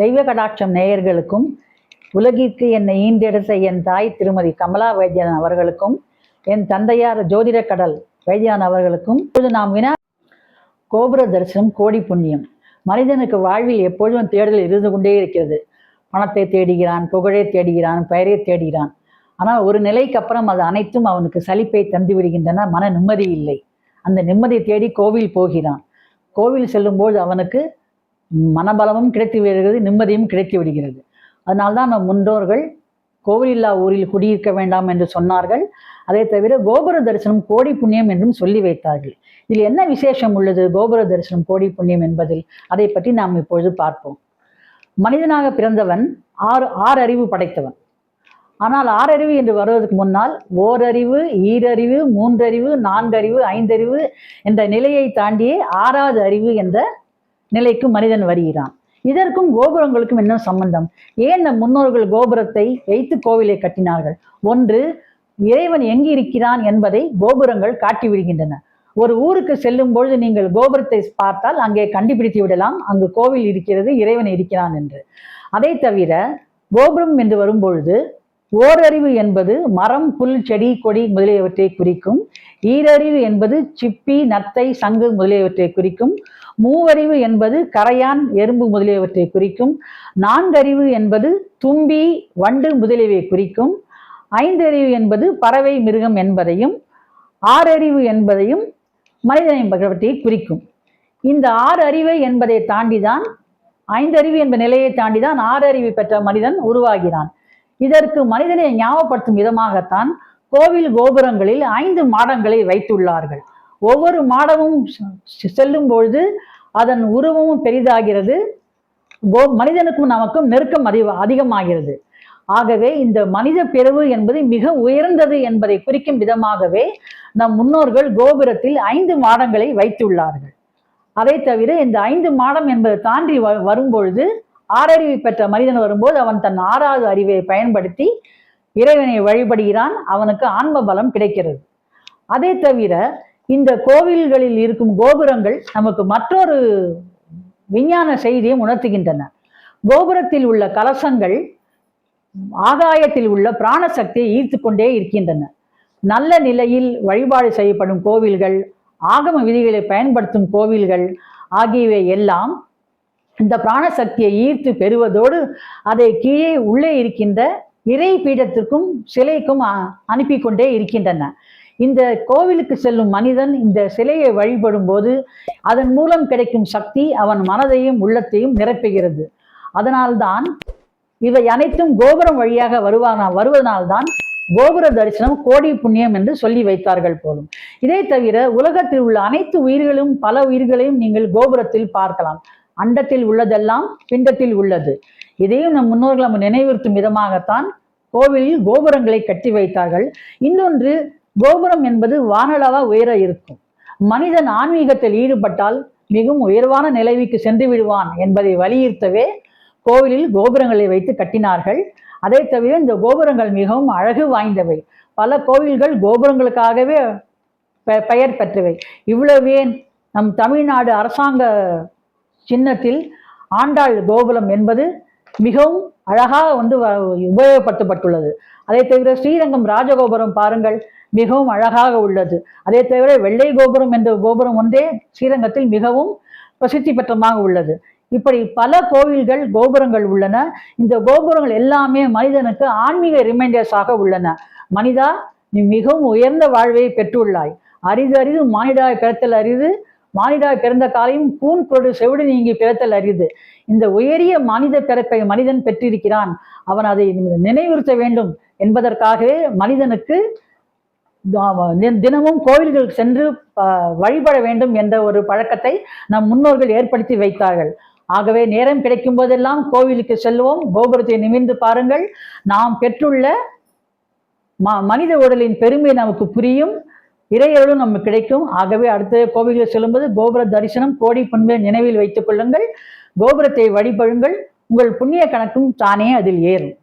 தெய்வ கடாட்சம் நேயர்களுக்கும் உலகிற்கு என்னை ஈண்டெடுத்த என் தாய் திருமதி கமலா வைத்தியன் அவர்களுக்கும் என் தந்தையார் ஜோதிட கடல் வைத்தியன் அவர்களுக்கும் இப்பொழுது நாம் வினா கோபுர தரிசனம் கோடி புண்ணியம். மனிதனுக்கு வாழ்வில் எப்பொழுதும் தேடுதல் இருந்து கொண்டே இருக்கிறது. பணத்தை தேடுகிறான் புகழை தேடுகிறான் பெயரை தேடுகிறான். ஆனால் ஒரு நிலைக்கு அப்புறம் அது அனைத்தும் அவனுக்கு சலிப்பை தந்து விடுகின்றன மன நிம்மதி இல்லை. அந்த நிம்மதியை தேடி கோவில் போகிறான். கோவில் செல்லும்போது அவனுக்கு மனபலமும் கிடைத்து விடுகிறது நிம்மதியும் கிடைத்து விடுகிறது. அதனால்தான் நம் முன்னோர்கள் கோவிலில்லா ஊரில் குடியிருக்க வேண்டாம் என்று சொன்னார்கள். அதை தவிர கோபுர தரிசனம் கோடி புண்ணியம் என்றும் சொல்லி வைத்தார்கள். இதில் என்ன விசேஷம் உள்ளது? கோபுர தரிசனம் கோடி புண்ணியம் என்பதில் அதை பற்றி நாம் இப்பொழுது பார்ப்போம். மனிதனாக பிறந்தவன் ஆறு ஆறறிவு படைத்தவன். ஆனால் ஆறறிவு என்று வருவதற்கு முன்னால் ஓரறிவு ஈரறிவு மூன்றறிவு நான்கறிவு ஐந்தறிவு என்ற நிலையை தாண்டியே ஆறாவது அறிவு என்ற நிலைக்கு மனிதன் வருகிறான். இதற்கும் கோபுரங்களுக்கும் என்ன சம்பந்தம்? ஏன் நம் முன்னோர்கள் கோபுரத்தை வைத்து கோவிலை கட்டினார்கள்? ஒன்று இறைவன் எங்கு இருக்கிறான் என்பதை கோபுரங்கள் காட்டி விடுகின்றன ஒரு ஊருக்கு செல்லும் பொழுது நீங்கள் கோபுரத்தை பார்த்தால் அங்கே கண்டுபிடித்து விடலாம். அங்கு கோவில் இருக்கிறது இறைவன் இருக்கிறான் என்று. அதை தவிர கோபுரம் என்று வரும்பொழுது ஓரறிவு என்பது மரம் புல் செடி கொடி முதலியவற்றை குறிக்கும். ஈரறிவு என்பது சிப்பி நத்தை சங்கு முதலியவற்றை குறிக்கும். மூவறிவு என்பது கரையான் எறும்பு முதலியவற்றை குறிக்கும். நான்கறிவு என்பது தும்பி வண்டு முதலியவை குறிக்கும். ஐந்தறிவு என்பது பறவை மிருகம் என்பதையும் ஆறறிவு என்பதையும் மனிதனை பற்றி குறிக்கும். இந்த ஆறு அறிவை என்பதை தாண்டிதான் ஐந்தறிவு என்ற நிலையை தாண்டிதான் ஆறு அறிவு பெற்ற மனிதன் உருவாகிறான். இதற்கு மனிதனை ஞாபகப்படுத்தும் விதமாகத்தான் கோவில் கோபுரங்களில் ஐந்து மாடங்களை வைத்துள்ளார்கள். ஒவ்வொரு மாடமும் செல்லும் பொழுது அதன் உருவமும் பெரிதாகிறது. கோ மனிதனுக்கும் நமக்கும் நெருக்கம் அதிக அதிகமாகிறது. ஆகவே இந்த மனித பிறவு என்பது மிக உயர்ந்தது என்பதை குறிக்கும் விதமாகவே நம் முன்னோர்கள் கோபுரத்தில் ஐந்து மாடங்களை வைத்துள்ளார்கள். அதை தவிர இந்த ஐந்து மாடம் என்பது தாண்டி வ- வரும்பொழுது ஆறறிவு பெற்ற மனிதன் வரும்போது அவன் தன் ஆறாவது அறிவை பயன்படுத்தி இறைவனை வழிபடுகிறான். அவனுக்கு ஆன்ம பலம் கிடைக்கிறது. அதை தவிர இந்த கோவில்களில் இருக்கும் கோபுரங்கள் நமக்கு மற்றொரு விஞ்ஞான செய்தியை உணர்த்துகின்றன. கோபுரத்தில் உள்ள கலசங்கள் ஆகாயத்தில் உள்ள பிராண சக்தியை ஈர்த்து கொண்டே இருக்கின்றன. நல்ல நிலையில் வழிபாடு செய்யப்படும் கோவில்கள் ஆகம விதிகளை பயன்படுத்தும் கோவில்கள் ஆகியவை எல்லாம் இந்த பிராணசக்தியை ஈர்த்து பெறுவதோடு அதை கீழே உள்ளே இருக்கின்ற இறை பீடத்திற்கும் சிலைக்கும் அ- அனுப்பி கொண்டே இருக்கின்றன. இந்த கோவிலுக்கு செல்லும் மனிதன் இந்த சிலையை வழிபடும் போது அதன் மூலம் கிடைக்கும் சக்தி அவன் மனதையும் உள்ளத்தையும் நிரப்புகிறது. அதனால்தான் இவை அனைத்தும் கோபுரம் வழியாக வருவானா வருவதனால்தான் கோபுர தரிசனம் கோடி புண்ணியம் என்று சொல்லி வைத்தார்கள் போலும். இதை தவிர உலகத்தில் உள்ள அனைத்து உயிர்களும் பல உயிர்களையும் நீங்கள் கோபுரத்தில் பார்க்கலாம். அண்டத்தில் உள்ளதெல்லாம் பிண்டத்தில் உள்ளது. இதையும் நம் முன்னோர்கள் நம்ம நினைவுறுத்தும் விதமாகத்தான் கோவிலில் கோபுரங்களை கட்டி வைத்தார்கள். இன்னொன்று கோபுரம் என்பது வானளவா உயர இருக்கும். மனிதன் ஆன்மீகத்தில் ஈடுபட்டால் மிகவும் உயர்வான நிலைவிக்கு சென்று விடுவான் என்பதை வலியுறுத்தவே கோவிலில் கோபுரங்களை வைத்து கட்டினார்கள். அதை தவிர இந்த கோபுரங்கள் மிகவும் அழகு வாய்ந்தவை. பல கோவில்கள் கோபுரங்களுக்காகவே பெ- பெயர் பெற்றவை. இவ்வளவு ஏன்? நம் தமிழ்நாடு அரசாங்க சின்னத்தில் ஆண்டாள் கோபுரம் என்பது மிகவும் அழகாக வந்து வ- உபயோகப்படுத்தப்பட்டுள்ளது. அதே தவிர ஸ்ரீரங்கம் ராஜகோபுரம் பாருங்கள் மிகவும் அழகாக உள்ளது. அதே தவிர வெள்ளை கோபுரம் என்ற கோபுரம் ஒன்றே ஸ்ரீரங்கத்தில் மிகவும் பிரசித்தி பெற்றமாக உள்ளது. இப்படி பல கோவில்கள் கோபுரங்கள் உள்ளன. இந்த கோபுரங்கள் எல்லாமே மனிதனுக்கு ஆன்மீக ரிமைண்டர்ஸாக உள்ளன. மனிதா நீ மிகவும் உயர்ந்த வாழ்வை பெற்றுள்ளாய். அரிது அரிது மானிடாய் பிறத்தல் அரிது மானிடாய் பிறந்த காலையும் கூன் கொடு செவிடு நீங்கி பிறத்தல் அரிது. இந்த உயரிய மனித பிறப்பை மனிதன் பெற்றிருக்கிறான். அவன் அதை நினைவுறுத்த வேண்டும் என்பதற்காகவே மனிதனுக்கு தி- தினமும் கோவில்கள் சென்று வழிபட வேண்டும் என்ற ஒரு பழக்கத்தை நம் முன்னோர்கள் ஏற்படுத்தி வைத்தார்கள். ஆகவே நேரம் கிடைக்கும் போதெல்லாம் கோவிலுக்கு செல்வோம். கோபுரத்தை நிமிர்ந்து பாருங்கள். நாம் பெற்றுள்ள ம- மனித உடலின் பெருமை நமக்கு புரியும். இறையருளும் நமக்கு கிடைக்கும். ஆகவே அடுத்த கோவில்கள் செல்லும்போது கோபுர தரிசனம் கோடி பண்பை நினைவில் வைத்துக் கொள்ளுங்கள். கோபுரத்தை வழிபடுங்கள் உங்கள் புண்ணிய கணக்கும் தானே அதில் ஏறும்.